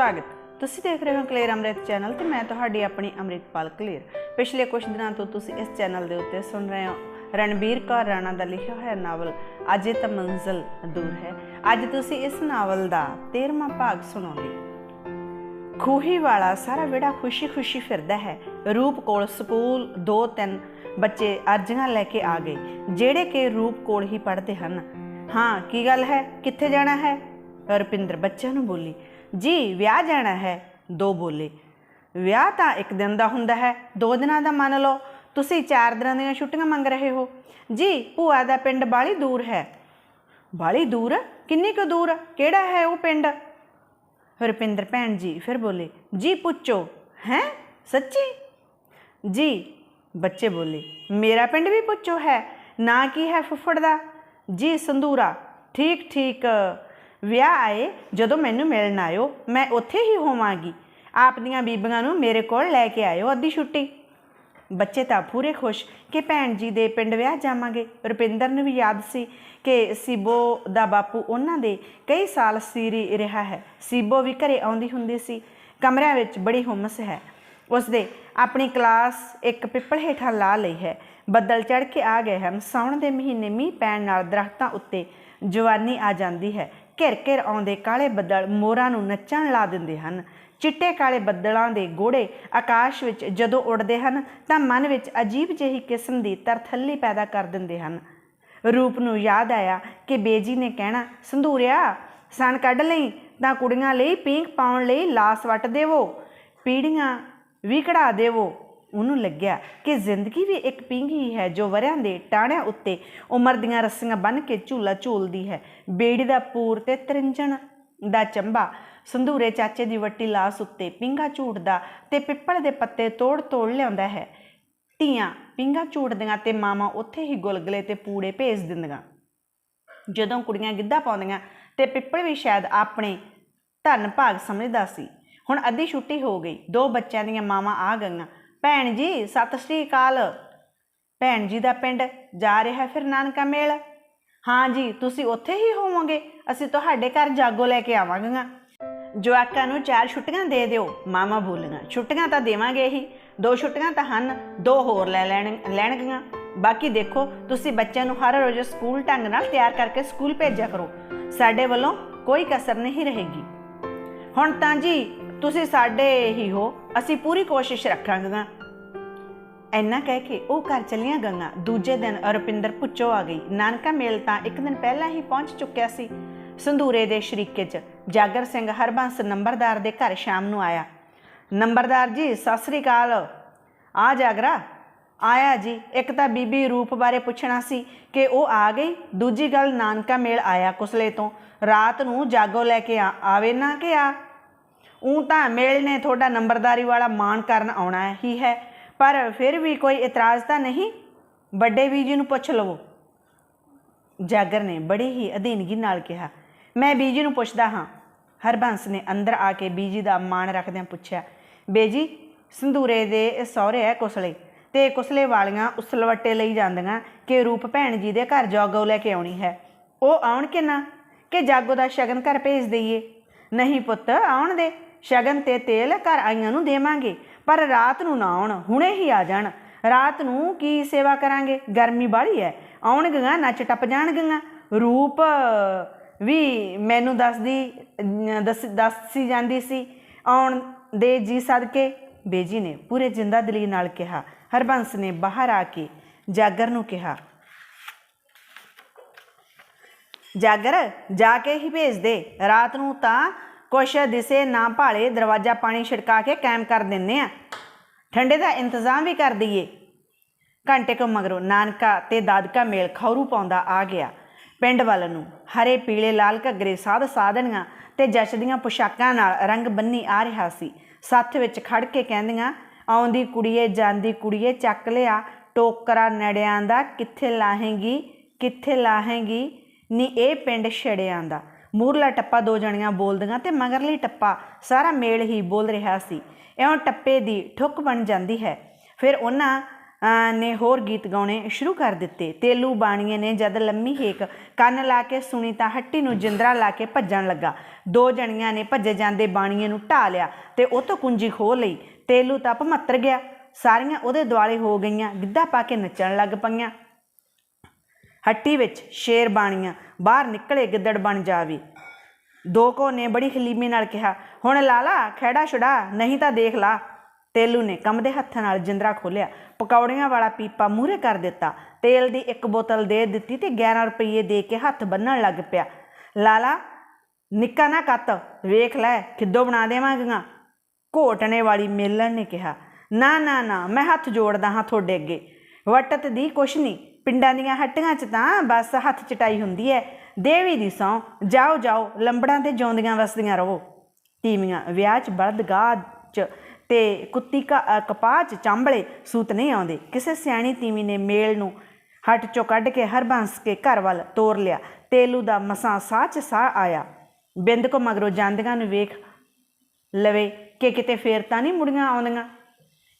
ਸਵਾਗਤ। ਤੁਸੀਂ ਦੇਖ ਰਹੇ ਹੋ ਕਲੇਰ ਅੰਮ੍ਰਿਤ ਚੈਨਲ ਤੇ ਮੈਂ ਤੁਹਾਡੀ ਆਪਣੀ ਅੰਮ੍ਰਿਤਪਾਲ ਕਲੇਰ। ਪਿਛਲੇ ਕੁਝ ਦਿਨਾਂ ਤੋਂ ਤੁਸੀਂ ਇਸ ਚੈਨਲ ਦੇ ਉੱਤੇ ਸੁਣ ਰਹੇ ਹੋ ਰਣਬੀਰ ਕੌਰ ਰਾਣਾ ਦਾ ਲਿਖਿਆ ਹੋਇਆ ਨਾਵਲ, ਅਜੇ ਤਾਂ ਮੰਜ਼ਲ ਦੂਰ ਹੈ। ਅੱਜ ਤੁਸੀਂ ਇਸ ਨਾਵਲ ਦਾ 13ਵਾਂ ਭਾਗ ਸੁਣੋਗੇ। ਖੂਹੀ ਵਾਲਾ ਸਾਰਾ ਵਿੜਾ ਖੁਸ਼ੀ-ਖੁਸ਼ੀ ਫਿਰਦਾ ਹੈ। ਰੂਪ ਕੋਲ ਸਕੂਲ, ਦੋ ਤਿੰਨ ਬੱਚੇ ਅਰਜ਼ੀਆਂ ਲੈ ਕੇ ਆ ਗਏ, ਜਿਹੜੇ ਕਿ ਰੂਪ ਕੋਲ ਹੀ ਪੜ੍ਹਦੇ ਹਨ। ਹਾਂ, ਕੀ ਗੱਲ ਹੈ? ਕਿੱਥੇ ਜਾਣਾ ਹੈ? ਰੁਪਿੰਦਰ ਬੱਚਿਆਂ ਨੂੰ ਬੋਲੀ ਜੀ, ਵਿਆਹ ਜਾਣਾ ਹੈ। ਦੋ ਬੋਲੇ। ਵਿਆਹ ਤਾਂ ਇੱਕ ਦਿਨ ਦਾ ਹੁੰਦਾ ਹੈ, ਦੋ ਦਿਨਾਂ ਦਾ ਮੰਨ ਲਓ। ਤੁਸੀਂ ਚਾਰ ਦਿਨਾਂ ਦੀਆਂ ਛੁੱਟੀਆਂ ਮੰਗ ਰਹੇ ਹੋ। ਜੀ, ਭੂਆ ਦਾ ਪਿੰਡ ਬਾਲੀ ਦੂਰ ਹੈ। ਬਾਲੀ ਦੂਰ? ਕਿੰਨੀ ਕੁ ਦੂਰ? ਕਿਹੜਾ ਹੈ ਉਹ ਪਿੰਡ? ਰੁਪਿੰਦਰ ਭੈਣ ਜੀ ਫਿਰ ਬੋਲੇ, ਜੀ, ਪੁੱਛੋ। ਹੈ? ਸੱਚੀ? ਜੀ, ਬੱਚੇ ਬੋਲੇ, ਮੇਰਾ ਪਿੰਡ ਵੀ ਪੁੱਛੋ ਹੈ, ਨਾ ਕੀ ਹੈ ਫੁੱਫੜ ਦਾ? ਜੀ, ਸੰਧੂਰਾ। ਠੀਕ ਠੀਕ। ਵਿਆਹ ਆਏ, ਜਦੋਂ ਮੈਨੂੰ ਮਿਲਣ ਆਇਓ, ਮੈਂ ਉੱਥੇ ਹੀ ਹੋਵਾਂਗੀ। ਆਪ ਦੀਆਂ ਬੀਬੀਆਂ ਨੂੰ ਮੇਰੇ ਕੋਲ ਲੈ ਕੇ ਆਇਓ ਅੱਧੀ ਛੁੱਟੀ। ਬੱਚੇ ਤਾਂ ਪੂਰੇ ਖੁਸ਼ ਕਿ ਭੈਣ ਜੀ ਦੇ ਪਿੰਡ ਵਿਆਹ ਜਾਵਾਂਗੇ। ਰੁਪਿੰਦਰ ਨੂੰ ਵੀ ਯਾਦ ਸੀ ਕਿ ਸੀਬੋ ਦਾ ਬਾਪੂ ਉਹਨਾਂ ਦੇ ਕਈ ਸਾਲ ਸੀਰੀ ਰਿਹਾ ਹੈ। ਸੀਬੋ ਵੀ ਘਰੇ ਆਉਂਦੀ ਹੁੰਦੀ ਸੀ। ਕਮਰਿਆਂ ਵਿੱਚ ਬੜੀ ਹੁਮਸ ਹੈ। ਉਸਦੇ ਆਪਣੀ ਕਲਾਸ ਇੱਕ ਪਿੱਪਲ ਹੇਠਾਂ ਲਾ ਲਈ ਹੈ। ਬੱਦਲ ਚੜ ਕੇ ਆ ਗਏ ਹਨ। ਸਾਉਣ ਦੇ ਮਹੀਨੇ ਮੀਂਹ ਪੈਣ ਨਾਲ ਦਰਖਤਾਂ ਉੱਤੇ ਜਵਾਨੀ ਆ ਜਾਂਦੀ ਹੈ। ਘਿਰ ਘਿਰ ਆਉਂਦੇ ਕਾਲੇ ਬੱਦਲ ਮੋਰਾਂ ਨੂੰ ਨੱਚਣ ਲਾ ਦਿੰਦੇ ਹਨ। ਚਿੱਟੇ ਕਾਲੇ ਬੱਦਲਾਂ ਦੇ ਗੋੜੇ ਆਕਾਸ਼ ਵਿੱਚ ਜਦੋਂ ਉੱਡਦੇ ਹਨ, ਤਾਂ ਮਨ ਵਿੱਚ ਅਜੀਬ ਜਿਹੀ ਕਿਸਮ ਦੀ ਤਰਥੱਲੀ ਪੈਦਾ ਕਰ ਦਿੰਦੇ ਹਨ। ਰੂਪ ਨੂੰ ਯਾਦ ਆਇਆ ਕਿ ਬੇਜੀ ਨੇ ਕਹਿਣਾ, ਸੰਧੂਰਿਆ, ਸਣ ਕੱਢ ਲਈ, ਤਾਂ ਕੁੜੀਆਂ ਲਈ ਪੀਂਘ ਪਾਉਣ ਲਈ ਲਾਸ ਵੱਟ ਦੇਵੋ, ਪੀੜੀਆਂ ਵੀ ਕਢਾ ਦੇਵੋ। ਉਹਨੂੰ ਲੱਗਿਆ ਕਿ ਜ਼ਿੰਦਗੀ ਵੀ ਇੱਕ ਪੀਂਘ ਹੀ ਹੈ ਜੋ ਵਰਿਆਂ ਦੇ ਟਾਣਿਆਂ ਉੱਤੇ ਉਮਰ ਦੀਆਂ ਰੱਸੀਆਂ ਬੰਨ੍ਹ ਕੇ ਝੂਲਾ ਝੂਲਦੀ ਹੈ। ਬੇੜੀ ਦਾ ਪੂਰ ਤੇ ਤਰਿੰਜਣ ਦਾ ਚੰਬਾ, ਸੰਧੂਰੇ ਚਾਚੇ ਦੀ ਵੱਟੀ ਲਾਸ ਉੱਤੇ ਪਿੰਗਾ ਝੂਟਦਾ ਤੇ ਪਿੱਪਲ ਦੇ ਪੱਤੇ ਤੋੜ ਤੋੜ ਲਿਆਉਂਦਾ ਹੈ। ਧੀਆਂ ਪਿੰਗਾ ਝੂਟਦੀਆਂ ਤੇ ਮਾਵਾਂ ਉੱਥੇ ਹੀ ਗੁਲਗਲੇ ਤੇ ਪੂੜੇ ਭੇਜ ਦਿੰਦੀਆਂ। ਜਦੋਂ ਕੁੜੀਆਂ ਗਿੱਧਾ ਪਾਉਂਦੀਆਂ ਤੇ ਪਿੱਪਲ ਵੀ ਸ਼ਾਇਦ ਆਪਣੇ ਧਨ ਭਾਗ ਸਮਝਦਾ ਸੀ। ਹੁਣ ਅੱਧੀ ਛੁੱਟੀ ਹੋ ਗਈ, ਦੋ ਬੱਚਿਆਂ ਦੀਆਂ ਮਾਵਾਂ ਆ ਗਈਆਂ। ਭੈਣ ਜੀ, ਸਤਿ ਸ੍ਰੀ ਅਕਾਲ। ਭੈਣ ਜੀ ਦਾ ਪਿੰਡ ਜਾ ਰਿਹਾ ਫਿਰ ਨਾਨਕਾ ਮੇਲ। ਹਾਂ ਜੀ, ਤੁਸੀਂ ਉੱਥੇ ਹੀ ਹੋਵੋਗੇ। ਅਸੀਂ ਤੁਹਾਡੇ ਘਰ ਜਾਗੋ ਲੈ ਕੇ ਆਵਾਂਗੀਆਂ। ਜਵਾਕਾਂ ਨੂੰ ਚਾਰ ਛੁੱਟੀਆਂ ਦੇ ਦਿਓ, ਮਾਮਾ ਬੋਲੀਆਂ। ਛੁੱਟੀਆਂ ਤਾਂ ਦੇਵਾਂਗੇ ਹੀ। ਦੋ ਛੁੱਟੀਆਂ ਤਾਂ ਹਨ, ਦੋ ਹੋਰ ਲੈ ਲੈਣ, ਲੈਣਗੀਆਂ। ਬਾਕੀ ਦੇਖੋ, ਤੁਸੀਂ ਬੱਚਿਆਂ ਨੂੰ ਹਰ ਰੋਜ਼ ਸਕੂਲ ਢੰਗ ਨਾਲ ਤਿਆਰ ਕਰਕੇ ਸਕੂਲ ਭੇਜਿਆ ਕਰੋ। ਸਾਡੇ ਵੱਲੋਂ ਕੋਈ ਕਸਰ ਨਹੀਂ ਰਹੇਗੀ। ਹੁਣ ਤਾਂ ਜੀ ਤੁਸੀਂ ਸਾਡੇ ਹੀ ਹੋ, ਅਸੀਂ ਪੂਰੀ ਕੋਸ਼ਿਸ਼ ਰੱਖਾਂਗੇ ਐਨਾ ਕਹਿ ਕੇ ਉਹ ਘਰ ਚਲੀਆਂ ਗਈਆਂ। ਦੂਜੇ ਦਿਨ ਰੁਪਿੰਦਰ ਪੁੱਚੋ ਆ ਗਈ, ਨਾਨਕਾ ਮੇਲ ਤਾਂ ਇੱਕ ਦਿਨ ਪਹਿਲਾਂ ਹੀ ਪਹੁੰਚ ਚੁੱਕਿਆ ਸੀ? ਸੰਧੂਰੇ ਦੇ ਸ਼ਰੀਕੇ 'ਚ ਜਾਗਰ ਸਿੰਘ ਹਰਬੰਸ ਨੰਬਰਦਾਰ ਦੇ ਘਰ ਸ਼ਾਮ ਨੂੰ ਆਇਆ। ਨੰਬਰਦਾਰ ਜੀ, ਸਤਿ ਸ੍ਰੀ ਅਕਾਲ। ਆ ਜਾਗਰਾ। ਆਇਆ ਜੀ। ਇੱਕ ਤਾਂ ਬੀਬੀ ਰੂਪ ਬਾਰੇ ਪੁੱਛਣਾ ਸੀ ਕਿ ਉਹ ਆ ਗਈ। ਦੂਜੀ ਗੱਲ, ਨਾਨਕਾ ਮੇਲ ਆਇਆ ਕੁਸਲੇ ਤੋਂ। ਰਾਤ ਨੂੰ ਜਾਗੋ ਲੈ ਕੇ ਆ- ਆਵੇ ਨਾ ਕਿ ਆ? ਉਹ ਤਾਂ ਮੇਲ ਨੇ ਤੁਹਾਡਾ ਨੰਬਰਦਾਰੀ ਵਾਲਾ ਮਾਣ ਕਰਨ ਆਉਣਾ ਹੀ ਹੈ। ਪਰ ਫਿਰ ਵੀ ਕੋਈ ਇਤਰਾਜ਼ ਤਾਂ ਨਹੀਂ? ਵੱਡੇ ਬੀਜੀ ਨੂੰ ਪੁੱਛ ਲਵੋ। ਜਾਗਰ ਨੇ ਬੜੀ ਹੀ ਅਧੀਨਗੀ ਨਾਲ ਕਿਹਾ। ਮੈਂ ਬੀਜੀ ਨੂੰ ਪੁੱਛਦਾ ਹਾਂ। ਹਰਬੰਸ ਨੇ ਅੰਦਰ ਆ ਕੇ ਬੀਜੀ ਦਾ ਮਾਣ ਰੱਖਦਿਆਂ ਪੁੱਛਿਆ, ਬੇਜੀ, ਸੰਧੂਰੇ ਦੇ ਸਹੁਰੇ ਹੈ ਕੁਸਲੇ ਤੇ ਕੁਸਲੇ ਵਾਲੀਆਂ ਉਸਲਵੱਟੇ ਲਈ ਜਾਂਦੀਆਂ ਕਿ ਰੂਪ ਭੈਣ ਜੀ ਦੇ ਘਰ ਜਾਗੋ ਲੈ ਕੇ ਆਉਣੀ ਹੈ। ਉਹ ਆਉਣ ਕਿ ਨਾ ਕਿ ਜਾਗੋ ਦਾ ਸ਼ਗਨ ਘਰ ਭੇਜ ਦਈਏ? ਨਹੀਂ ਪੁੱਤ, ਆਉਣ ਦੇ। ਸ਼ਗਨ ਤੇ ਤੇਲ ਘਰ ਆਈਆਂ ਨੂੰ ਦੇਵਾਂਗੇ, ਪਰ ਰਾਤ ਨੂੰ ਨਾ ਆਉਣ, ਹੁਣੇ ਹੀ ਆ ਜਾਣ। ਰਾਤ ਨੂੰ ਕੀ ਸੇਵਾ ਕਰਾਂਗੇ? ਗਰਮੀ ਬਾਹਲੀ ਹੈ ਆਉਣਗੀਆਂ, ਨੱਚ ਟੱਪ ਜਾਣਗੀਆਂ। ਰੂਪ ਵੀ ਮੈਨੂੰ ਦੱਸਦੀ ਦੱਸੀ ਜਾਂਦੀ ਸੀ। ਆਉਣ ਦੇ ਜੀ ਸਦਕੇ ਬੇਜੀ ਨੇ ਪੂਰੇ ਜਿੰਦਾ ਦਿਲੀ ਨਾਲ ਕਿਹਾ। ਹਰਬੰਸ ਨੇ ਬਾਹਰ ਆ ਕੇ ਜਾਗਰ ਨੂੰ ਕਿਹਾ, ਜਾਗਰ, ਜਾ ਕੇ ਹੀ ਭੇਜ ਦੇ। ਰਾਤ ਨੂੰ ਤਾਂ ਕੁਛ ਦਿਸੇ ਨਾ ਭਾਲੇ ਦਰਵਾਜ਼ਾ ਪਾਣੀ ਛਿੜਕਾ ਕੇ ਕਾਇਮ ਕਰ ਦਿੰਨੇ ਆ। ਠੰਡੇ ਦਾ ਇੰਤਜ਼ਾਮ ਵੀ ਕਰ ਦਈਏ। ਘੰਟੇ ਕੁ ਮਗਰੋਂ ਨਾਨਕਾ ਤੇ ਦਾਦਕਾ ਮੇਲ ਖੌਰੂ ਪਾਉਂਦਾ ਆ ਗਿਆ। ਪਿੰਡ ਵੱਲ ਨੂੰ ਹਰੇ, ਪੀਲੇ, ਲਾਲ, ਘੱਗਰੇ ਸਾਧ ਸਾਧਣੀਆਂ ਤੇ ਜੱਚਦੀਆਂ ਪੁਸ਼ਾਕਾਂ ਨਾਲ ਰੰਗ ਬੰਨੀ ਆ ਰਿਹਾ ਸੀ। ਸੱਥ ਵਿੱਚ ਖੜ ਕੇ ਕਹਿੰਦੀਆਂ, ਆਉਂਦੀ ਕੁੜੀਏ, ਜਾਂਦੀ ਕੁੜੀਏ, ਚੱਕ ਲਿਆ। ਟੋਕਰਾ ਨੜਿਆਂ ਦਾ ਕਿੱਥੇ ਲਾਹੇਂਗੀ ਕਿੱਥੇ ਲਾਹੇਂਗੀ? ਨੀ ਇਹ ਪਿੰਡ ਛੜਿਆਂ ਦਾ। ਮੂਰਲਾ ਟੱਪਾ ਦੋ ਜਣੀਆਂ ਬੋਲਦੀਆਂ ਤੇ ਮਗਰਲੀ ਟੱਪਾ ਸਾਰਾ ਮੇਲ ਹੀ ਬੋਲ ਰਿਹਾ ਸੀ। ਇਉਂ ਟੱਪੇ ਦੀ ਠੁੱਕ ਬਣ ਜਾਂਦੀ ਹੈ। ਫਿਰ ਉਹਨਾਂ ਨੇ ਹੋਰ ਗੀਤ ਗਾਉਣੇ ਸ਼ੁਰੂ ਕਰ ਦਿੱਤੇ। ਤੇਲੂ ਬਾਣੀਏ ਨੇ ਜਦ ਲੰਮੀ ਹੇਕ ਕੰਨ ਲਾ ਕੇ ਸੁਣੀ ਤਾਂ ਹੱਟੀ ਨੂੰ ਜਿੰਦਰਾ ਲਾ ਕੇ ਭੱਜਣ ਲੱਗਾ। ਦੋ ਜਣੀਆਂ ਨੇ ਭੱਜੇ ਜਾਂਦੇ ਬਾਣੀਏ ਨੂੰ ਢਾ ਲਿਆ ਤੇ ਉਹ ਤੋਂ ਕੁੰਜੀ ਖੋਹ ਲਈ। ਤੇਲੂ ਤਾਂ ਭਮੱਤਰ ਗਿਆ। ਸਾਰੀਆਂ ਉਹਦੇ ਦੁਆਲੇ ਹੋ ਗਈਆਂ, ਗਿੱਧਾ ਪਾ ਕੇ ਨੱਚਣ ਲੱਗ ਪਈਆਂ। ਹੱਟੀ ਵਿੱਚ ਸ਼ੇਰ ਬਾਣੀਆਂ ਬਾਹਰ ਨਿਕਲੇ ਗਿੱਦੜ ਬਣ ਜਾਵੇ। ਦੋ ਕੋ ਨੇ ਬੜੀ ਹਲੀਮੀ ਨਾਲ ਕਿਹਾ, ਹੁਣ ਲਾਲਾ ਖੈੜਾ ਛੁੜਾ ਨਹੀਂ ਤਾਂ ਦੇਖ ਲਾ। ਤੇਲੂ ਨੇ ਕੰਮ ਦੇ ਹੱਥਾਂ ਨਾਲ ਜਿੰਦਰਾ ਖੋਲਿਆ ਪਕੌੜੀਆਂ ਵਾਲਾ ਪੀਪਾ ਮੂਹਰੇ ਕਰ ਦਿੱਤਾ। ਤੇਲ ਦੀ ਇੱਕ ਬੋਤਲ ਦੇ ਦਿੱਤੀ ਤੇ 11 ਰੁਪਏ ਦੇ ਕੇ ਹੱਥ ਬੰਨਣ ਲੱਗ ਪਿਆ। ਲਾਲਾ, ਨਿੱਕਾ ਨਾ ਕੱਤ, ਵੇਖ ਲੈ, ਕਿੱਦੋਂ ਬਣਾ ਦੇਵਾਂਗੀਆਂ? ਘੋਟਣੇ ਵਾਲੀ ਮੇਲਣ ਨੇ ਕਿਹਾ, ਨਾ ਨਾ ਨਾ, ਮੈਂ ਹੱਥ ਜੋੜਦਾ ਹਾਂ ਤੁਹਾਡੇ ਅੱਗੇ। ਵਟਤ ਦੀ ਕੁਛ ਨਹੀਂ ਪਿੰਡਾਂ ਦੀਆਂ ਹੱਟੀਆਂ 'ਚ ਤਾਂ ਬਸ ਹੱਥ ਚਟਾਈ ਹੁੰਦੀ ਹੈ ਦੇਵੀ ਦੀ ਸੌ ਜਾਓ ਜਾਓ, ਲੰਬੜਾਂ ਤੇ ਜਿਉਂਦੀਆਂ ਵਸਦੀਆਂ ਰਹੋ। ਤੀਵੀਆਂ, ਵਿਆਹ 'ਚ ਬਲਦ ਗਾਹ 'ਚ ਤੇ ਕੁੱਤੀ ਕਾ ਕਪਾਹ 'ਚ ਚਾਂਬਲੇ ਸੂਤ ਨਹੀਂ ਆਉਂਦੇ। ਕਿਸੇ ਸਿਆਣੀ ਤੀਵੀ ਨੇ ਮੇਲ ਨੂੰ ਹੱਟ 'ਚੋਂ ਕੱਢ ਕੇ ਹਰਬੰਸ ਕੇ ਘਰ ਵੱਲ ਤੋਰ ਲਿਆ। ਤੇਲੂ ਦਾ ਮਸਾਂ ਸਾਹ 'ਚ ਸਾਹ ਆਇਆ। ਬਿੰਦ ਕੋ ਮਗਰੋਂ ਜਾਂਦੀਆਂ ਨੂੰ ਵੇਖ ਲਵੇ ਕਿ ਕਿਤੇ ਫੇਰ ਤਾਂ ਨਹੀਂ ਮੁੜੀਆਂ ਆਉਂਦੀਆਂ।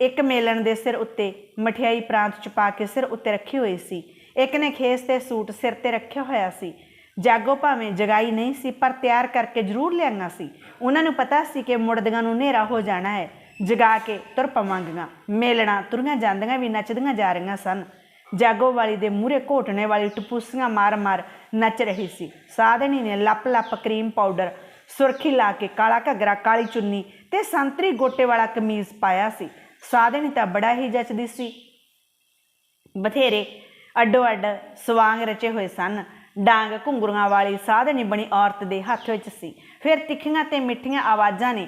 ਇੱਕ ਮੇਲਣ ਦੇ ਸਿਰ ਉੱਤੇ, ਮਠਿਆਈ ਪ੍ਰਾਂਤ ਚ ਪਾ ਕੇ ਸਿਰ ਉੱਤੇ ਰੱਖੀ ਹੋਈ ਸੀ। ਇੱਕ ਨੇ ਖੇਸ ਤੇ ਸੂਟ ਸਿਰ ਤੇ ਰੱਖਿਆ ਹੋਇਆ ਸੀ। ਜਾਗੋ ਭਾਵੇਂ ਜਗਾਈ ਨਹੀਂ ਸੀ, ਪਰ ਤਿਆਰ ਕਰਕੇ ਜ਼ਰੂਰ ਲਿਆਂਗਾ ਸੀ। ਉਹਨਾਂ ਨੂੰ ਪਤਾ ਸੀ ਕਿ ਮੁੜਦੀਆਂ ਨੂੰ ਹਨੇਰਾ ਹੋ ਜਾਣਾ ਹੈ। ਜਗਾ ਕੇ ਤੁਰ ਪਵਾਂਗੀਆਂ। ਮੇਲਣਾ ਤੁਰੀਆਂ ਜਾਂਦੀਆਂ ਵੀ ਨੱਚਦੀਆਂ ਜਾ ਰਹੀਆਂ ਸਨ। ਜਾਗੋ ਵਾਲੀ ਦੇ ਮੂਹਰੇ ਘੋਟਣੇ ਵਾਲੀ ਟਪੂਸੀਆਂ ਮਾਰ-ਮਾਰ ਨੱਚ ਰਹੀ ਸੀ। ਸਾਧਣੀ ਨੇ ਲੱਪ-ਲੱਪ ਕਰੀਮ ਪਾਊਡਰ, ਸੁਰਖੀ ਲਾ ਕੇ ਕਾਲਾ ਘੱਗਰਾ, ਕਾਲੀ ਚੁੰਨੀ ਤੇ ਸੰਤਰੀ ਗੋਟੇ ਵਾਲਾ ਕਮੀਜ਼ ਪਾਇਆ ਸੀ। ਸਾਧਣੀ ਤਾਂ ਬੜਾ ਹੀ ਜੱਚਦੀ ਸੀ। ਬਥੇਰੇ ਅੱਡੋ ਅੱਡ ਸਵਾਂਗ ਰਚੇ ਹੋਏ ਸਨ। ਡਾਂਗ ਘੁੰਗਰੂਆਂ ਵਾਲੀ ਸਾਧਣੀ ਬਣੀ ਔਰਤ ਦੇ ਹੱਥ ਵਿੱਚ ਸੀ। ਫਿਰ ਤਿੱਖੀਆਂ ਤੇ ਮਿੱਠੀਆਂ ਆਵਾਜ਼ਾਂ ਨੇ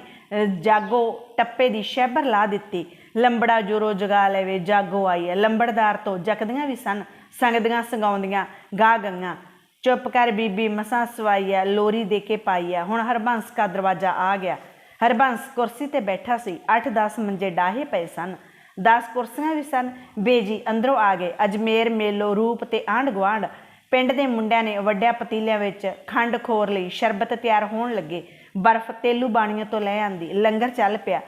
ਜਾਗੋ ਟੱਪੇ ਦੀ ਸ਼ੈਬਰ ਲਾ ਦਿੱਤੀ। ਲੰਬੜਾ ਜੋਰੋ ਜਗਾ ਲਵੇ, ਜਾਗੋ ਆਈ ਹੈ। ਲੰਬੜਦਾਰ ਤੋਂ ਜਕਦੀਆਂ ਵੀ ਸਨ, ਸੰਗਦੀਆਂ ਸੰਗਾਉਂਦੀਆਂ ਗਾ ਗੰਗਾ, ਚੁੱਪ ਕਰ ਬੀਬੀ ਮਸਾਂ ਸਵਾਈ ਹੈ, ਲੋਰੀ ਦੇ ਕੇ ਪਾਈ ਹੈ। ਹੁਣ ਹਰਬੰਸ ਦਾ ਦਰਵਾਜ਼ਾ ਆ ਗਿਆ। ਹਰਬੰਸ ਕੁਰਸੀ ਤੇ ਬੈਠਾ ਸੀ 8-10 ਮੰਜੇ ਡਾਹੇ ਪਏ ਸਨ। 10 ਕੁਰਸੀਆਂ ਵੀ ਸਨ। ਬੇਜੀ ਅੰਦਰੋਂ ਆ ਗਏ। ਅਜਮੇਰ, ਮੇਲੋ, ਰੂਪ ਤੇ ਆਂਢ ਗੁਆਂਢ। ਪਿੰਡ ਦੇ ਮੁੰਡਿਆਂ ਨੇ ਵੱਡਿਆਂ ਪਤੀਲਿਆਂ ਵਿੱਚ ਖੰਡ ਖੋਰ ਲਈ ਸ਼ਰਬਤ ਤਿਆਰ ਹੋਣ ਲੱਗੇ। ਬਰਫ਼ ਤੇਲੂ ਬਾਣੀਆਂ ਤੋਂ ਲੈ ਆਂਦੀ। ਲੰਗਰ ਚੱਲ ਪਿਆ।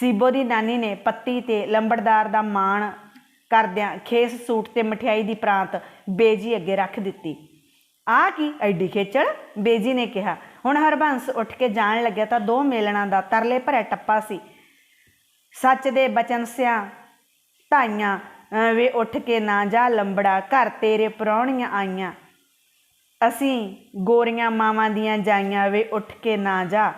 ਸੀਬੋ ਦੀ ਨਾਨੀ ਨੇ ਪੱਤੀ ਤੇ ਲੰਬੜਦਾਰ ਦਾ ਮਾਣ ਕਰਦਿਆਂ ਖੇਸ ਸੂਟ ਤੇ ਮਠਿਆਈ ਦੀ ਪ੍ਰਾਂਤ ਬੇਜੀ ਅੱਗੇ ਰੱਖ ਦਿੱਤੀ। ਆ ਕੀ ਐਡੀ ਖੇਚਲ? ਬੇਜੀ ਨੇ ਕਿਹਾ। ਹੁਣ ਹਰਬੰਸ ਉੱਠ ਕੇ ਜਾਣ ਲੱਗਿਆ ਤਾਂ ਦੋ ਮੇਲਣਾ ਦਾ ਤਰਲੇ ਭਰਿਆ ਟੱਪਾ ਸੀ। ਸੱਚ ਦੇ ਬਚਨ ਸਿਆ ਧਾਈਆਂ ਵੇ ਉੱਠ ਕੇ ਨਾ ਜਾ ਲੰਬੜਾ, ਘਰ ਤੇਰੇ ਪ੍ਰਾਹੁਣੀਆਂ ਆਈਆਂ। ਅਸੀਂ ਗੋਰੀਆਂ ਮਾਵਾਂ ਦੀਆਂ ਜਾਈਆਂ, ਵੇ ਉੱਠ ਕੇ ਨਾ ਜਾ।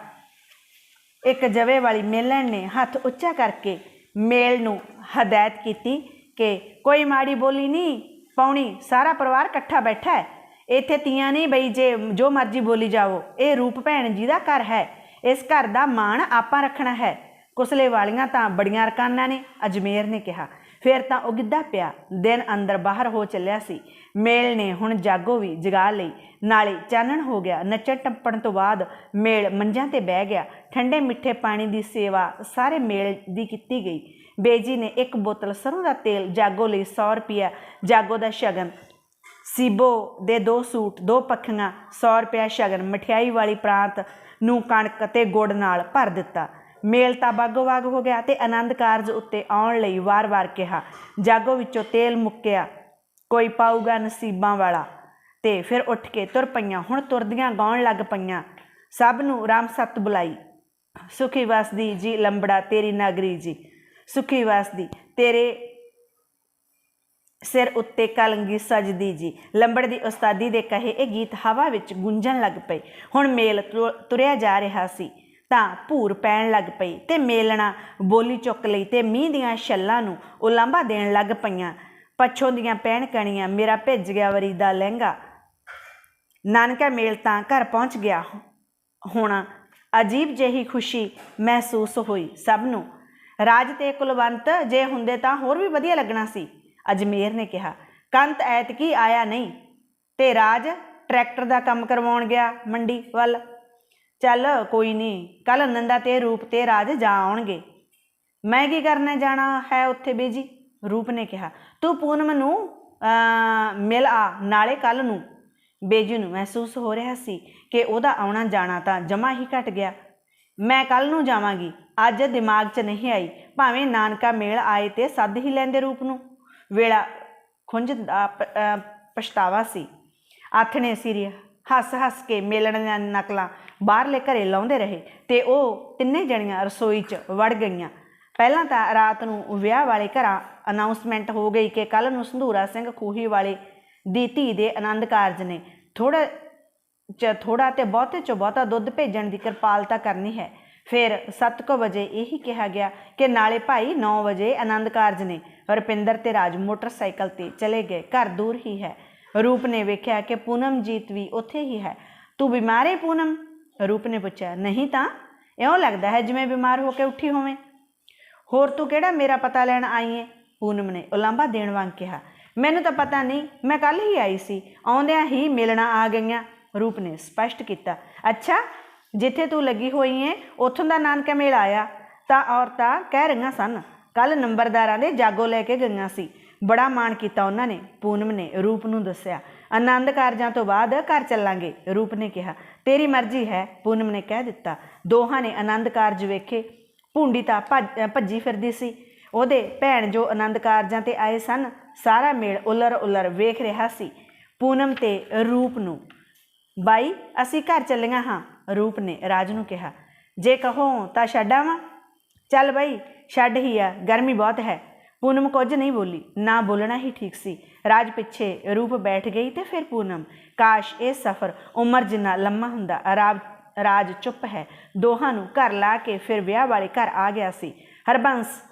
ਇੱਕ ਜਵੇ ਵਾਲੀ ਮੇਲਣ ਨੇ ਹੱਥ ਉੱਚਾ ਕਰਕੇ ਮੇਲ ਨੂੰ ਹਦਾਇਤ ਕੀਤੀ ਕਿ ਕੋਈ ਮਾੜੀ ਬੋਲੀ ਨਹੀਂ ਪਾਉਣੀ ਸਾਰਾ ਪਰਿਵਾਰ ਇਕੱਠਾ ਬੈਠਾ ਹੈ। ਇੱਥੇ ਤੀਆਂ ਨਹੀਂ ਬਈ, ਜੇ ਜੋ ਮਰਜ਼ੀ ਬੋਲੀ ਜਾਵੋ ਇਹ ਰੂਪ ਭੈਣ ਜੀ ਦਾ ਘਰ ਹੈ। ਇਸ ਘਰ ਦਾ ਮਾਣ ਆਪਾਂ ਰੱਖਣਾ ਹੈ। ਕੁਸਲੇ ਵਾਲੀਆਂ ਤਾਂ ਬੜੀਆਂ ਰਕਾਨਾਂ ਨੇ, ਅਜਮੇਰ ਨੇ ਕਿਹਾ। ਫਿਰ ਤਾਂ ਉਹ ਗਿੱਧਾ ਪਿਆ। ਦਿਨ ਅੰਦਰ ਬਾਹਰ ਹੋ ਚੱਲਿਆ ਸੀ। ਮੇਲ ਨੇ ਹੁਣ ਜਾਗੋ ਵੀ ਜਗਾ ਲਈ। ਨਾਲੇ ਚਾਨਣ ਹੋ ਗਿਆ। ਨੱਚਣ ਟੱਪਣ ਤੋਂ ਬਾਅਦ ਮੇਲ ਮੰਜਾਂ ਤੇ ਬਹਿ ਗਿਆ। ਠੰਡੇ ਮਿੱਠੇ ਪਾਣੀ ਦੀ ਸੇਵਾ ਸਾਰੇ ਮੇਲ ਦੀ ਕੀਤੀ ਗਈ। ਬੇਜੀ ਨੇ ਇੱਕ ਬੋਤਲ ਸਰੋਂ ਦਾ ਤੇਲ ਜਾਗੋ ਲਈ 100 ਰੁਪਿਆ ਜਾਗੋ ਦਾ ਸ਼ਗਨ ਸੀਬੋ ਦੇ ਦੋ ਸੂਟ, ਦੋ ਪੱਖੀਆਂ 100 ਰੁਪਿਆ ਸ਼ਗਨ, ਮਠਿਆਈ ਵਾਲੀ ਪ੍ਰਾਂਤ ਨੂੰ ਕਣਕ ਤੇ ਗੁੜ ਨਾਲ ਭਰ ਦਿੱਤਾ। ਮੇਲ ਤਾਂ ਬਾਗੋ ਬਾਗ ਹੋ ਗਿਆ ਤੇ ਆਨੰਦ ਕਾਰਜ ਉੱਤੇ ਆਉਣ ਲਈ ਵਾਰ-ਵਾਰ ਕਿਹਾ। ਜਾਗੋ ਵਿੱਚੋਂ ਤੇਲ ਮੁੱਕਿਆ, ਕੋਈ ਪਾਊਗਾ ਨਸੀਬਾਂ ਵਾਲਾ। ਤੇ ਫਿਰ ਉੱਠ ਕੇ ਤੁਰ ਪਈਆਂ, ਹੁਣ ਤੁਰਦੀਆਂ ਗਾਉਣ ਲੱਗ ਪਈਆਂ। ਸਭ ਨੂੰ ਰਾਮ ਸਤ ਬੁਲਾਈ। ਸੁਖੀ ਵਸਦੀ ਜੀ ਲੰਬੜਾ, ਤੇਰੀ ਨਾਗਰੀ ਜੀ। ਸੁਖੀ ਵਸਦੀ, ਤੇਰੇ ਸਿਰ ਉੱਤੇ ਕਲੰਗੀ ਸਜਦੀ ਜੀ। ਲੰਬੜ ਦੀ ਉਸਤਾਦੀ ਦੇ ਕਹੇ ਇਹ ਗੀਤ ਹਵਾ ਵਿੱਚ ਗੂੰਜਣ ਲੱਗ ਪਏ। ਹੁਣ ਮੇਲ ਤੁ- ਤੁਰਿਆ ਜਾ ਰਿਹਾ ਸੀ, ਤਾਂ ਭੂਰ ਪੈਣ ਲੱਗ ਪਈ ਤੇ ਮੇਲਣਾ ਬੋਲੀ ਚੁੱਕ ਲਈ ਤੇ ਮੀਂਹ ਦੀਆਂ ਛੱਲਾਂ ਨੂੰ ਉਲਾਂਭਾ ਦੇਣ ਲੱਗ ਪਈਆਂ। ਪੱਛੋਂ ਦੀਆਂ ਪੈਣ ਕਣੀਆਂ, ਮੇਰਾ ਭਿੱਜ ਗਿਆ ਵਰੀ ਦਾ ਲਹਿੰਗਾ। ਨਾਨਕਾ ਮੇਲ ਤਾਂ ਘਰ ਪਹੁੰਚ ਗਿਆ ਹੁਣ। ਅਜੀਬ ਜਿਹੀ ਖੁਸ਼ੀ ਮਹਿਸੂਸ ਹੋਈ ਸਭ ਨੂੰ। ਰਾਜ ਤੇ ਕੁਲਵੰਤ ਜੇ ਹੁੰਦੇ ਤਾਂ ਹੋਰ ਵੀ ਵਧੀਆ ਲੱਗਣਾ ਸੀ। ਅਜਮੇਰ ਨੇ ਕਿਹਾ, ਕੰਤ ਐਤਕੀ ਆਇਆ ਨਹੀਂ। ਤੇ ਰਾਜ ਟਰੈਕਟਰ ਦਾ ਕੰਮ ਕਰਵਾਉਣ ਗਿਆ ਮੰਡੀ ਵੱਲ। ਚੱਲ ਕੋਈ ਨਹੀਂ ਕੱਲ ਨੰਦਾ ਤੇ ਰੂਪ ਤੇ ਰਾਜ ਜਾ ਆਉਣਗੇ। ਮੈਂ ਕੀ ਕਰਨਾ ਜਾਣਾ ਹੈ ਉੱਥੇ ਬੀਜੀ? ਰੂਪ ਨੇ ਕਿਹਾ, ਤੂੰ ਪੂਨਮ ਨੂੰ ਮਿਲ ਆ, ਨਾਲੇ ਕੱਲ ਨੂੰ। ਬੇਜੀ ਨੂੰ ਮਹਿਸੂਸ ਹੋ ਰਿਹਾ ਸੀ ਕਿ ਉਹਦਾ ਆਉਣਾ ਜਾਣਾ ਤਾਂ ਜਮਾ ਹੀ ਘਟ ਗਿਆ। ਮੈਂ ਕੱਲ ਨੂੰ ਜਾਵਾਂਗੀ, ਅੱਜ ਦਿਮਾਗ 'ਚ ਨਹੀਂ ਆਈ, ਭਾਵੇਂ ਨਾਨਕਾ ਮੇਲ ਆਏ ਤੇ ਸੱਦ ਹੀ ਲੈਂਦੇ ਰੂਪ ਨੂੰ। ਵੇਲਾ ਖੁੰਝ ਦਾ ਪਛਤਾਵਾ ਸੀ। ਆਥਣੇ ਸਿਰ ਹੱਸ ਹੱਸ ਕੇ ਮੇਲਣ ਦੀਆਂ ਨਕਲਾਂ ਬਾਹਰਲੇ ਘਰੇ ਲਾਉਂਦੇ ਰਹੇ ਤੇ ਉਹ ਤਿੰਨੇ ਜਣੀਆਂ ਰਸੋਈ 'ਚ ਵੜ ਗਈਆਂ। ਪਹਿਲਾਂ ਤਾਂ ਰਾਤ ਨੂੰ ਵਿਆਹ ਵਾਲੇ ਘਰਾਂ ਅਨਾਉਂਸਮੈਂਟ ਹੋ ਗਈ ਕਿ ਕੱਲ ਨੂੰ ਸੰਧੂਰਾ ਸਿੰਘ ਖੂਹੀ ਵਾਲੇ ਦੀ ਧੀ ਦੇ ਆਨੰਦ ਕਾਰਜ ਨੇ। ਥੋੜਾ ਚ ਥੋੜਾ ਤੇ ਬਹੁਤੇ ਚ ਬਹੁਤਾ ਦੁੱਧ ਭੇਜਣ ਦੀ ਕਿਰਪਾਲਤਾ ਕਰਨੀ ਹੈ। ਫਿਰ 7:00 ਵਜੇ ਇਹੀ ਕਿਹਾ ਗਿਆ ਕਿ ਨਾਲੇ ਭਾਈ 9 ਵਜੇ ਆਨੰਦ ਕਾਰਜ ਨੇ। ਰੁਪਿੰਦਰ ਤੇ ਰਾਜ ਮੋਟਰਸਾਈਕਲ ਤੇ ਚਲੇ ਗਏ। ਘਰ ਦੂਰ ਹੀ ਹੈ। ਰੂਪ ਨੇ ਵੇਖਿਆ ਕਿ ਪੂਨਮਜੀਤ ਵੀ ਉੱਥੇ ਹੀ ਹੈ। ਤੂੰ ਬਿਮਾਰ ਹੈ ਪੂਨਮ? ਰੂਪ ਨੇ ਪੁੱਛਿਆ। ਨਹੀਂ ਤਾਂ? ਇਉਂ ਲੱਗਦਾ ਹੈ ਜਿਵੇਂ ਬਿਮਾਰ ਹੋ ਕੇ ਉੱਠੀ ਹੋਵੇਂ। ਹੋਰ ਤੂੰ ਕਿਹੜਾ ਮੇਰਾ ਪਤਾ ਲੈਣ ਆਈ ਏ? ਪੂਨਮ ਨੇ ਉਲਾਂਭਾ ਦੇਣ ਵਾਂਗ ਕਿਹਾ। ਮੈਨੂੰ ਤਾਂ ਪਤਾ ਨਹੀਂ, ਮੈਂ ਕੱਲ ਹੀ ਆਈ ਸੀ। ਆਉਂਦਿਆਂ ਹੀ ਮਿਲਣਾ ਆ ਗਈਆਂ, ਰੂਪ ਨੇ ਸਪਸ਼ਟ ਕੀਤਾ। ਅੱਛਾ ਜਿੱਥੇ ਤੂੰ ਲੱਗੀ ਹੋਈ ਏ, ਉੱਥੋਂ ਦਾ ਨਾਨਕਾ ਮੇਲ ਆਇਆ। ਤਾਂ ਔਰਤਾਂ ਕਹਿ ਰਹੀਆਂ ਸਨ ਕੱਲ ਨੰਬਰਦਾਰਾਂ ਦੇ ਜਾਗੋ ਲੈ ਕੇ ਗਈਆਂ ਸੀ। ਬੜਾ ਮਾਣ ਕੀਤਾ ਉਹਨਾਂ ਨੇ, ਪੂਨਮ ਨੇ, ਰੂਪ ਨੂੰ ਦੱਸਿਆ। ਆਨੰਦ ਕਾਰਜਾਂ ਤੋਂ ਬਾਅਦ ਘਰ ਚੱਲਾਂਗੇ, ਰੂਪ ਨੇ ਕਿਹਾ। ਤੇਰੀ ਮਰਜ਼ੀ ਹੈ, ਪੂਨਮ ਨੇ ਕਹਿ ਦਿੱਤਾ। ਦੋਹਾਂ ਨੇ ਆਨੰਦ ਕਾਰਜ ਵੇਖੇ। ਭੁੰਡੀ ਤਾਂ ਭੱਜ- ਭੱਜੀ ਫਿਰਦੀ ਸੀ। ਉਹਦੇ ਭੈਣ ਜੋ ਆਨੰਦ ਕਾਰਜਾਂ ਤੇ ਆਏ ਸਨ, ਸਾਰਾ ਮੇਲ ਉਲਰ ਉਲਰ ਵੇਖ ਰਿਹਾ ਸੀ। ਪੂਨਮ ਤੇ ਰੂਪ ਨੂੰ, ਬਾਈ, ਅਸੀਂ ਘਰ ਚੱਲੀਆਂ ਹਾਂ। ਰੂਪ ਨੇ, ਰਾਜ ਨੂੰ ਕਿਹਾ। ਜੇ ਕਹੋ ਤਾਂ ਛੱਡ ਆਵਾਂ? ਚੱਲ ਬਈ, ਛੱਡ ਹੀ ਆ, ਗਰਮੀ ਬਹੁਤ ਹੈ। ਪੂਨਮ ਕੁਝ ਨਹੀਂ ਬੋਲੀ, ਨਾ ਬੋਲਣਾ ਹੀ ਠੀਕ ਸੀ। ਰਾਜ ਪਿੱਛੇ ਰੂਪ ਬੈਠ ਗਈ ਤੇ ਫਿਰ ਪੂਨਮ, ਕਾਸ਼ ਇਹ ਸਫ਼ਰ ਉਮਰ ਜਿੰਨਾ ਲੰਮਾ ਹੁੰਦਾ ਰਾਜ ਰਾਜ ਚੁੱਪ ਹੈ। ਦੋਹਾਂ ਨੂੰ ਘਰ ਲਾ ਕੇ ਫਿਰ ਵਿਆਹ ਵਾਲੇ ਘਰ ਆ ਗਿਆ ਸੀ। ਹਰਬੰਸ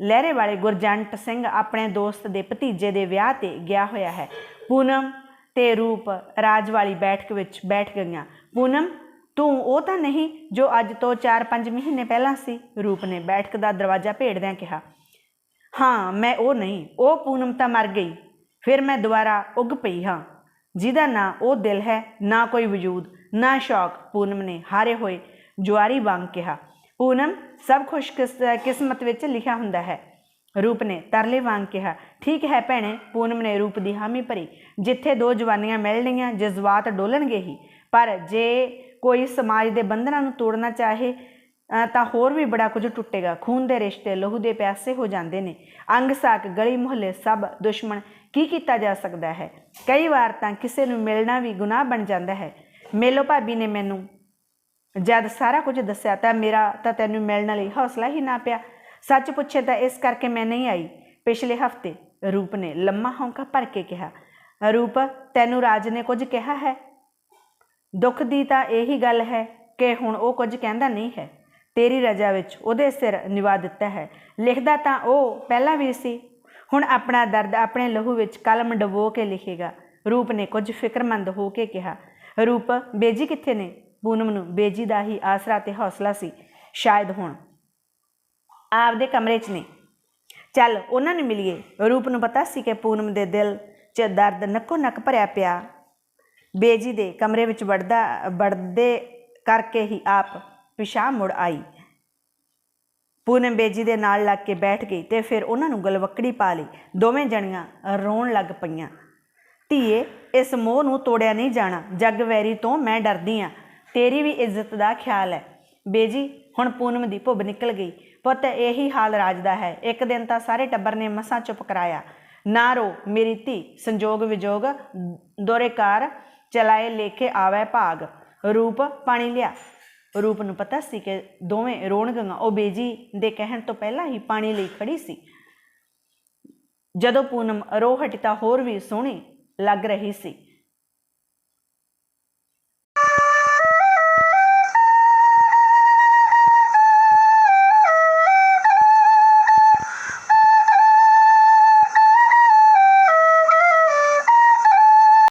ਲਹਿਰੇ ਵਾਲੇ ਗੁਰਜੰਟ ਸਿੰਘ ਆਪਣੇ ਦੋਸਤ ਦੇ ਭਤੀਜੇ ਦੇ ਵਿਆਹ ਤੇ ਗਿਆ ਹੋਇਆ ਹੈ। ਪੂਨਮ ਤੇ ਰੂਪ ਰਾਜ ਵਾਲੀ ਬੈਠਕ ਵਿੱਚ ਬੈਠ ਗਈਆਂ। ਪੂਨਮ ਤੂੰ ਉਹ ਤਾਂ ਨਹੀਂ ਜੋ ਅੱਜ ਤੋਂ 4-5 ਮਹੀਨੇ ਪਹਿਲਾਂ ਸੀ, ਰੂਪ ਨੇ ਬੈਠਕ ਦਾ ਦਰਵਾਜ਼ਾ ਭੇੜਦਿਆਂ ਕਿਹਾ। ਹਾਂ, ਮੈਂ ਉਹ ਨਹੀਂ, ਉਹ ਪੂਨਮ ਤਾਂ ਮਰ ਗਈ। ਫਿਰ ਮੈਂ ਦੁਬਾਰਾ ਉੱਗ ਪਈ ਹਾਂ। ਜਿਹਦਾ ਨਾ ਉਹ ਦਿਲ ਹੈ, ਨਾ ਕੋਈ ਵਜੂਦ, ਨਾ ਸ਼ੌਕ, ਪੂਨਮ ਨੇ ਹਾਰੇ ਹੋਏ ਜੁਆਰੀ ਵਾਂਗ ਕਿਹਾ। ਪੂਨਮ, ਸਭ ਖੁਸ਼ ਕਿਸਮਤ ਵਿੱਚ ਲਿਖਿਆ ਹੁੰਦਾ ਹੈ। ਰੂਪ ਨੇ ਤਰਲੇ ਵਾਂਗ ਕਿਹਾ, ਠੀਕ ਹੈ ਭੈਣੇ, ਪੂਨਮ ਨੇ ਰੂਪ ਦੀ ਹਾਮੀ ਭਰੀ। ਜਿੱਥੇ ਦੋ ਜਵਾਨੀਆਂ ਮਿਲਣਗੀਆਂ ਜਜ਼ਬਾਤ ਡੋਲਣਗੇ ਹੀ। ਪਰ ਜੇ ਕੋਈ ਸਮਾਜ ਦੇ ਬੰਧਨਾਂ ਨੂੰ ਤੋੜਨਾ ਚਾਹੇ ਤਾਂ ਹੋਰ ਵੀ ਬੜਾ ਕੁਝ ਟੁੱਟੇਗਾ। ਖੂਨ ਦੇ ਰਿਸ਼ਤੇ, ਲਹੂ ਦੇ ਪਿਆਸੇ ਹੋ ਜਾਂਦੇ ਨੇ। ਅੰਗ ਸਾਕ, ਗਲੀ ਮੁਹੱਲੇ, ਸਭ ਦੁਸ਼ਮਣ ਕੀ ਕੀਤਾ ਜਾ ਸਕਦਾ ਹੈ? ਕਈ ਵਾਰ ਤਾਂ ਕਿਸੇ ਨੂੰ ਮਿਲਣਾ ਵੀ ਗੁਨਾਹ ਬਣ ਜਾਂਦਾ ਹੈ। ਮੇਲੋ ਭਾਬੀ ਨੇ ਮੈਨੂੰ ਜਦ ਸਾਰਾ ਕੁਝ ਦੱਸਿਆ ਤਾਂ ਮੇਰਾ, ਤਾਂ ਤੈਨੂੰ ਮਿਲਣ ਲਈ ਹੌਸਲਾ ਹੀ ਨਾ ਪਿਆ। ਸੱਚ ਪੁੱਛੇ ਤਾਂ ਇਸ ਕਰਕੇ ਮੈਂ ਨਹੀਂ ਆਈ। ਪਿਛਲੇ ਹਫ਼ਤੇ ਰੂਪ ਨੇ ਲੰਮਾ ਹੌਂਕਾ ਭਰ ਕੇ ਕਿਹਾ। ਰੂਪ, ਤੈਨੂੰ ਰਾਜ ਨੇ ਕੁਝ ਕਿਹਾ ਹੈ? ਦੁੱਖ ਦੀ ਤਾਂ ਇਹੀ ਗੱਲ ਹੈ ਕਿ ਹੁਣ ਉਹ ਕੁਝ ਕਹਿੰਦਾ ਨਹੀਂ ਹੈ। ਤੇਰੀ ਰਜਾ ਵਿੱਚ ਉਹਦੇ ਸਿਰ ਨਿਵਾ ਦਿੱਤਾ ਹੈ। ਲਿਖਦਾ ਤਾਂ ਉਹ ਪਹਿਲਾਂ ਵੀ ਸੀ। ਹੁਣ ਆਪਣਾ ਦਰਦ ਆਪਣੇ ਲਹੂ ਵਿੱਚ ਕਲਮ ਡਬੋ ਕੇ ਲਿਖੇਗਾ। ਰੂਪ ਨੇ ਕੁਝ ਫਿਕਰਮੰਦ ਹੋ ਕੇ ਕਿਹਾ, ਰੂਪ, ਬੇਜੀ ਕਿੱਥੇ ਨੇ? ਪੂਨਮ ਨੂੰ ਬੇਜੀ ਦਾ ਹੀ ਆਸਰਾ ਤੇ ਹੌਸਲਾ ਸੀ। ਸ਼ਾਇਦ ਹੁਣ। ਆਪਦੇ ਕਮਰੇ 'ਚ ਨੇ। ਚੱਲ, ਉਹਨਾਂ ਨੂੰ ਮਿਲੀਏ। ਰੂਪ ਨੂੰ ਪਤਾ ਸੀ ਕਿ ਪੂਨਮ ਦੇ ਦਿਲ 'ਚ ਦਰਦ ਨੱਕੋ ਨੱਕ ਭਰਿਆ ਪਿਆ। ਬੇਜੀ ਦੇ ਕਮਰੇ ਵਿੱਚ ਵੜਦਾ, ਵੜਦੇ ਕਰਕੇ ਹੀ ਆਪ ਪਿਛਾਂਹ ਮੁੜ ਆਈ। ਪੂਨਮ ਬੇਜੀ ਦੇ ਨਾਲ ਲੱਗ ਕੇ ਬੈਠ ਗਈ ਤੇ ਫਿਰ ਉਹਨਾਂ ਨੂੰ ਗਲਵੱਕੜੀ ਪਾ ਲਈ। ਦੋਵੇਂ ਜਣੀਆਂ ਰੋਣ ਲੱਗ ਪਈਆਂ। ਧੀਏ, ਇਸ ਮੋਹ ਨੂੰ ਤੋੜਿਆ ਨਹੀਂ ਜਾਣਾ। ਜੱਗ ਵੈਰੀ ਤੋਂ ਮੈਂ ਡਰਦੀ ਆ। ਤੇਰੀ ਵੀ ਇੱਜ਼ਤ ਦਾ ਖਿਆਲ ਹੈ। ਬੇਜੀ, ਹੁਣ ਪੂਨਮ ਦੀ ਭੁੱਬ ਨਿਕਲ ਗਈ। ਪੁੱਤ, ਇਹੀ ਹਾਲ ਰਾਜ ਦਾ ਹੈ। ਇੱਕ ਦਿਨ ਤਾਂ ਸਾਰੇ ਟੱਬਰ ਨੇ ਮਸਾਂ ਚੁੱਪ ਕਰਾਇਆ। ਨਾ ਰੋ ਮੇਰੀ ਧੀ। ਸੰਜੋਗ ਵਿਜੋਗ ਦੋਰੇਕਾਰ ਚਲਾਏ ਲੇਖੇ ਆਵੇ ਭਾਗ। ਰੂਪ ਪਾਣੀ ਲਿਆ। ਰੂਪ ਨੂੰ ਪਤਾ ਸੀ ਕਿ ਦੋਵੇਂ ਰੋਣ ਉਹ ਬੇਜੀ ਦੇ ਕਹਿਣ ਤੋਂ ਪਹਿਲਾਂ ਹੀ ਪਾਣੀ ਲਈ ਖੜੀ ਸੀ। ਜਦੋਂ ਪੂਨਮ ਰੋ ਹਟੀ ਤਾਂ ਹੋਰ ਵੀ ਸੋਹਣੀ ਲੱਗ ਰਹੀ ਸੀ।